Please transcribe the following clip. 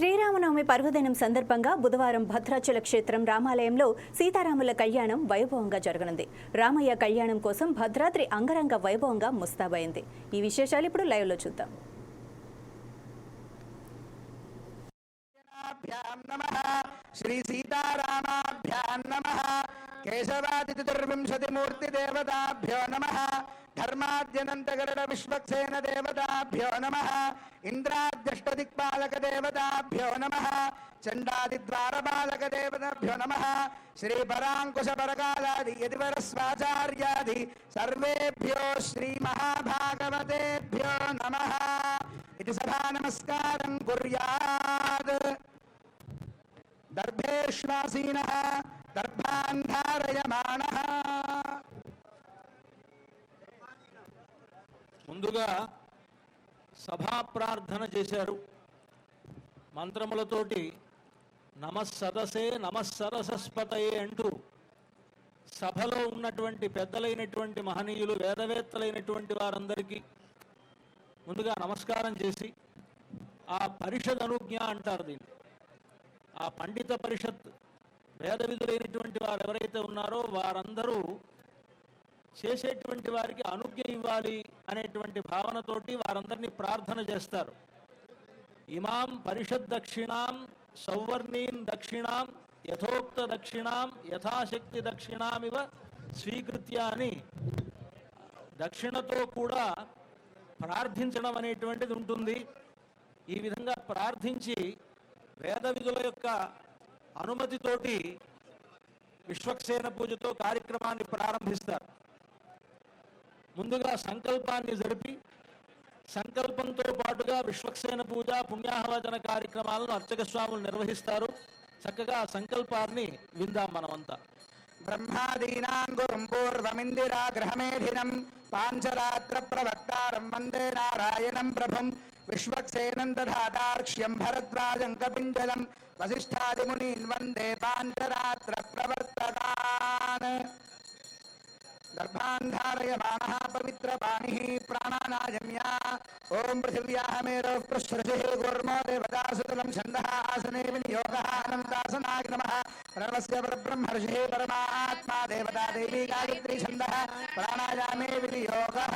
శ్రీరామనవమి పర్వదినం సందర్భంగా బుధవారం భద్రాచల క్షేత్రం రామాలయంలో సీతారాముల కళ్యాణం వైభవంగా జరగనుంది. రామయ్య కళ్యాణం కోసం భద్రాద్రి అంగరంగ వైభవంగా ముస్తాబైంది. ఈ విశేషాలు ఇప్పుడు లైవ్లో చూద్దాం. శ్రీ సీతారామాభ్యాం నమ. కేశవాది చతుర్వింశతి మూర్తి దేవతాభ్యో నమ. ధర్మాద్యనంతగరుడ విశ్వక్సేన దేవతాభ్యో నమ ఇంద్రాద్యష్టదిక్పాలక దేవతాభ్యో నమ చండాదిద్వారపాలక దేవతాభ్యో నమ శ్రీ పరాంకుశ పరకాలాది యదివర స్వాచార్యాది సర్వేభ్యో శ్రీ మహాభాగవతేభ్యో నమ ఇది సభా నమస్కారం కుర్యాత్ దర్భేష్వాసీనః దర్భాన్ ముందుగా సభా ప్రార్థన చేశారు. మంత్రములతోటి నమస్సదసే నమస్సరసస్పతయే అంటూ సభలో ఉన్నటువంటి పెద్దలైనటువంటి మహనీయులు వేదవేత్తలైనటువంటి వారందరికీ ముందుగా నమస్కారం చేసి ఆ పరిషద్ అనుజ్ఞ అంటారు దీన్ని. ఆ పండిత పరిషత్ వేద విధులైనటువంటి వారు ఎవరైతే ఉన్నారో వారందరూ చేసేటువంటి వారికి అనుజ్ఞ ఇవ్వాలి అనేటువంటి భావనతోటి వారందరినీ ప్రార్థన చేస్తారు. ఇమాం పరిషత్ దక్షిణాం సౌవర్ణీం దక్షిణాం యథోక్త దక్షిణాం యథాశక్తి దక్షిణామివ స్వీకృత్య అని దక్షిణతో కూడా ప్రార్థించడం అనేటువంటిది ఉంటుంది. ఈ విధంగా ప్రార్థించి వేద విధుల యొక్క అనుమతితోటి విశ్వక్సేన పూజతో కార్యక్రమాన్ని ప్రారంభిస్తారు. ముందుగా సంకల్పాన్ని జరిపి సంకల్పంతో పాటుగా విశ్వక్సేన పూజ పుణ్యాహవచన కార్యక్రమాలను అర్చక స్వాములు నిర్వహిస్తారు. చక్కగా సంకల్పాన్ని విందాం మనమంతా. బ్రహ్మాదీనాం గురుం పూర్వమిందిరా గ్రహమేధినం పాంచరాత్ర ప్రవక్తారం వందే నారాయణం ప్రభం విశ్వక్సేనం దధాతార్క్ష్యం భరద్వాజం కపింజలం వసిష్ఠాదిమునీన్ వందే పాంచరా प्रजायमानः पवित्रपाणिः प्राणानाजम्या ॐ पृथिव्याः मेरौ प्रसृतिः गोर्मो देवतासुतलं छन्दः आसने विनियोगः अनन्तासनाय नमः। प्रणवस्य परब्रह्मर्षिः परमात्मा देवता देवी गायत्री छन्दः। प्राणायामे विनियोगः